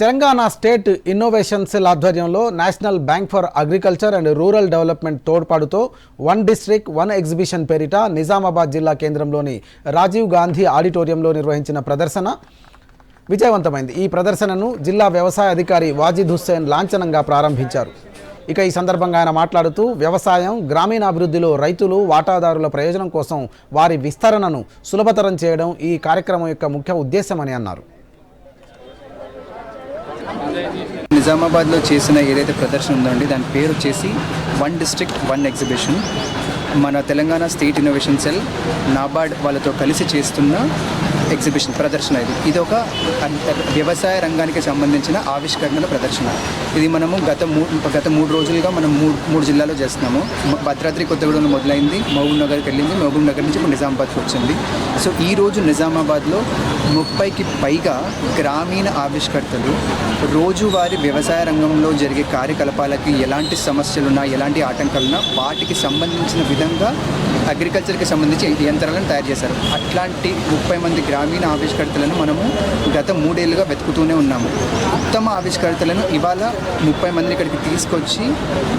Telangana state innovation cell ఆధ్వర్యంలో national bank for agriculture and rural development తోడ్పాటుతో one district one exhibition పేరిట నిజామాబాద్ జిల్లా కేంద్రంలోని రాజీవ్ గాంధీ ఆడిటోరియంలో నిర్వహించిన ప్రదర్శన విజయవంతమైంది. ఈ ప్రదర్శనను జిల్లా వ్యవసాయ అధికారి వాజిద్ హుస్సేన్ లాంఛనంగా ప్రారంభించారు. ఇక ఈ సందర్భంగా ఆయన మాట్లాడుతూ వ్యవసాయం గ్రామీణాభివృద్ధిలో రైతులు వాటాదారుల ప్రయోజనం కోసం వారి విస్తరణను సులభతరం చేయడం ఈ కార్యక్రమం యొక్క ముఖ్య ఉద్దేశమని అన్నారు. నిజామాబాద్లో చేసిన ఏదైతే ప్రదర్శన ఉందండి దాని పేరు వచ్చేసి వన్ డిస్ట్రిక్ట్ వన్ ఎగ్జిబిషన్ మన Telangana state innovation cell NABARD వాళ్ళతో కలిసి చేస్తున్న ఎగ్జిబిషన్ ప్రదర్శన ఇది. ఇది ఒక అంత- వ్యవసాయ రంగానికి సంబంధించిన ఆవిష్కరణల ప్రదర్శన. ఇది మనము గత మూడు గత మూడు రోజులుగా మనం మూడు మూడు జిల్లాలో చేస్తున్నాము. భద్రాద్రి కొత్తగూడెంలో మొదలైంది మహబూబ్ నగర్కి వెళ్ళింది మహబూబ్ నగర్ నుంచి ఇప్పుడు నిజామాబాద్కి వచ్చింది. సో ఈ రోజు నిజామాబాద్లో ముప్పైకి పైగా గ్రామీణ ఆవిష్కర్తలు రోజువారీ వ్యవసాయ రంగంలో జరిగే కార్యకలాపాలకి ఎలాంటి సమస్యలున్నా ఎలాంటి ఆటంకాలున్నా వాటికి సంబంధించిన విధంగా అగ్రికల్చర్కి సంబంధించి యంత్రాలను తయారు చేశారు. అట్లాంటి ముప్పై మంది గ్రామీణ ఆవిష్కర్తలను మనము గత మూడేళ్ళుగా వెతుకుతూనే ఉన్నాము. ఉత్తమ ఆవిష్కర్తలను ఇవాళ ముప్పై మందిని ఇక్కడికి తీసుకొచ్చి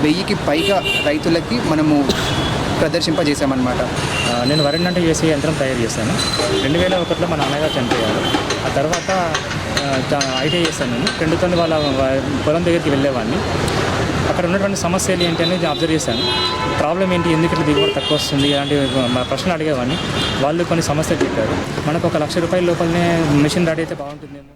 వెయ్యికి పైగా రైతులకి మనము ప్రదర్శింపజేశామన్నమాట. నేను వరి అంటే చేసే యంత్రం తయారు చేశాను. రెండు వేల ఒకటిలో మా నాన్నగారు చనిపోయారు. ఆ తర్వాత ఐటీఐ చేశాను నేను. ఫ్రెండ్తో వాళ్ళ పొలం దగ్గరికి వెళ్ళేవాడిని. అక్కడ ఉన్నటువంటి సమస్యలు ఏంటి అనేది అబ్జర్వ్ చేశాను. ప్రాబ్లం ఏంటి? ఎందుకు ఇట్లా దిగుబడి తక్కువ వస్తుంది? అలాంటి ప్రశ్నలు అడిగేవాడిని. వాళ్ళు కొన్ని సమస్యలు చెప్పారు. మనకు ఒక లక్ష రూపాయల లోపలనే మిషన్ రెడీ అయితే బాగుంటుందేమో.